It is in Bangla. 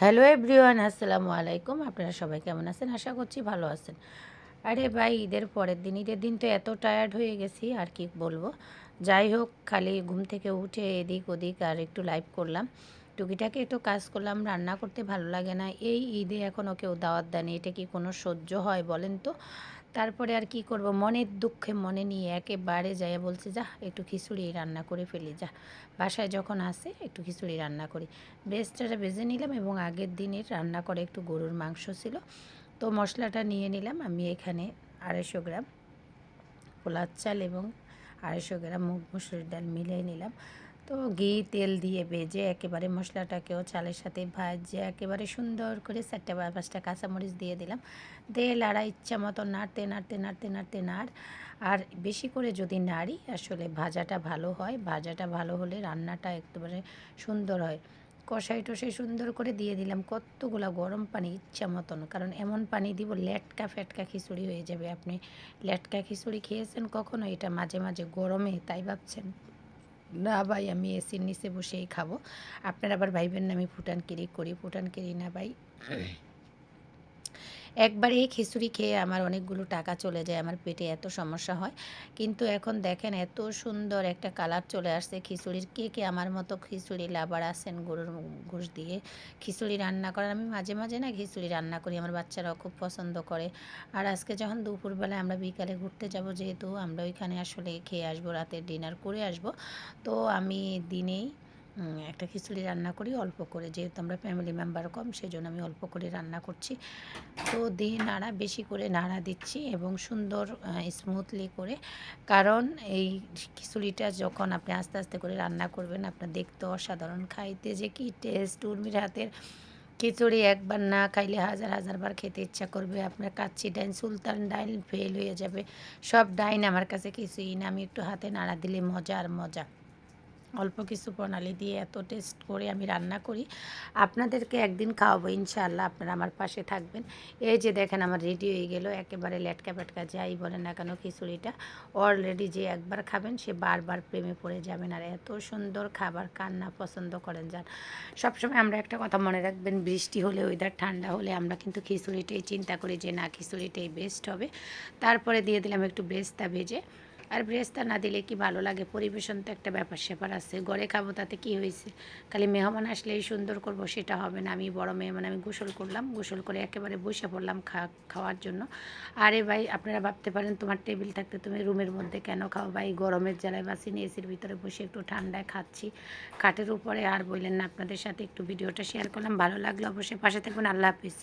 হ্যালো এভরিওয়ান, আসসালামু আলাইকুম। আপনারা সবাই কেমন আছেন? আশা করছি ভালো আছেন। আরে ভাই, ঈদের পরের দিন, ঈদের দিন তো এত টায়ার্ড হয়ে গেছি, আর কি বলব? যাই হোক, খালি ঘুম থেকে উঠে এদিক ওদিক আর একটু লাইভ করলাম। টুকিটাকে একটু কাজ করলাম, রান্না করতে ভালো লাগে না। এই ঈদে এখনও কেউ দাওয়াত দেয়নি, এটা কি কোনো সহ্য হয় বলেন তো? তারপরে আর কি করব? মনের দুঃখে মনে নিয়ে একেবারে যাই বলছে যা একটু খিচুড়ি রান্না করে ফেলি যা বাসায় যখন আসে, একটু খিচুড়ি রান্না করি। বেস্টটা বেজে নিলাম এবং আগের দিনের রান্না করে একটু গরুর মাংস ছিল। তো মশলাটা নিয়ে নিলাম আমি এখানে আড়াইশো গ্রাম পোলার চাল এবং আড়াইশো গ্রাম মুগ মুসুরির ডাল মিলিয়ে নিলাম। তো ঘি, তেল দিয়ে ভেজে একেবারে মশলাটাকেও চালের সাথে ভাজে একেবারে সুন্দর করে চারটে বা পাঁচটা কাঁচামরিচ দিয়ে দিলাম। দিয়ে লাড়া ইচ্ছা মতো নাড়তে নাড়তে নাড়তে নাড়তে, নাড়। আর বেশি করে যদি নাড়ি, আসলে ভাজাটা ভালো হয়। ভাজাটা ভালো হলে রান্নাটা একেবারে সুন্দর হয়। কষাই টষাই সুন্দর করে দিয়ে দিলাম। কতগুলো গরম পানি ইচ্ছা মতন। কারণ এমন পানি দিব, লেটকা ফেটকা খিচুড়ি হয়ে যাবে। আপনি লেটকা খিচুড়ি খেয়েছেন কখনো? এটা মাঝে মাঝে গরমে, তাই ভাবছেন? না ভাই, আমি এসির নিচে বসেই খাব। আপনারা আবার ভাইবেন না আমি ফুটানকিরি করি ফুটানকিরি না ভাই। একবারে এই খিচুড়ি খেয়ে আমার অনেকগুলো টাকা চলে যায়, আমার পেটে এত সমস্যা হয়। কিন্তু এখন দেখেন এত সুন্দর একটা কালার চলে আসছে খিচুড়ির। কে কে আমার মতো খিচুড়ি লাবার আছেন গরুর ঘুষ দিয়ে? খিচুড়ি রান্না করেন আমি মাঝে মাঝে না খিচুড়ি রান্না করি, আমার বাচ্চারাও খুব পছন্দ করে। আর আজকে যখন দুপুরবেলায় আমরা বিকালে ঘুরতে যাব যেহেতু, আমরা ওইখানে আসলে খেয়ে আসব, রাতের ডিনার করে আসব। তো আমি দিনেই একটা খিচুড়ি রান্না করি, অল্প করে। যেহেতু আমরা ফ্যামিলি মেম্বার কম সেই জন্য আমি অল্প করে রান্না করছি। তো দিয়ে নাড়া, বেশি করে নাড়া দিচ্ছি এবং সুন্দর স্মুথলি করে। কারণ এই খিচুড়িটা যখন আপনি আস্তে আস্তে করে রান্না করবেন, আপনার দেখতে অসাধারণ, খাইতে যে কি টেস্ট উর্মির হাতের খিচুড়ি একবার না খাইলে হাজার হাজার বার খেতে ইচ্ছা করবে। আপনার কাচ্চি ডাইন, সুলতান ডাইন ফেল হয়ে যাবে। সব ডাইন আমার কাছে কিছুই না, আমি একটু হাতে নাড়া দিলে মজা আর মজা। অল্প কিছু প্রণালী দিয়ে এত টেস্ট করে আমি রান্না করি। আপনাদেরকে একদিন খাওয়াবো, ইনশাআল্লাহ আপনারা আমার পাশে থাকবেন। এই যে দেখেন আমার রেডি হয়ে গেল, একেবারে লেটকা পেটকা যাই বলেন না কেন খিচুড়িটা। অলরেডি যে একবার খাবেন, সে বারবার প্রেমে পড়ে যাবেন। আর এত সুন্দর খাবার, কান্না পছন্দ করেন যান। সবসময় আমরা একটা কথা মনে রাখবেন, বৃষ্টি হলে ওয়েদার ঠান্ডা হলে আমরা কিন্তু খিচুড়িটাই চিন্তা করি যে না, খিচুড়িটাই বেস্ট হবে। তারপরে দিয়ে দিলাম একটু বেস্তা ভেজে। আর ব্রেস্তা না দিলে কি ভালো লাগে? পরিবেশন তো একটা ব্যাপার স্যাপার আছে। ঘরে খাব, তাতে কি হয়েছে? খালি মেহমান আসলেই সুন্দর করব, সেটা হবে না। আমি বড় মেহমান, আমি গোসল করলাম, গোসল করে একেবারে বসে পড়লাম খাওয়ার জন্য। আরে ভাই, আপনারা ভাবতে পারেন তোমার টেবিল থাকতে তুমি রুমের মধ্যে কেন খাও? ভাই, গরমের জ্বালায় বাসি নিয়ে এসির ভিতরে বসে একটু ঠান্ডায় খাচ্ছি। খাটের উপরে আর বললেন না, আপনাদের সাথে একটু ভিডিওটা শেয়ার করলাম। ভালো লাগল অবশ্যই। পাশে থাকবেন আল্লাহ হাফিজ।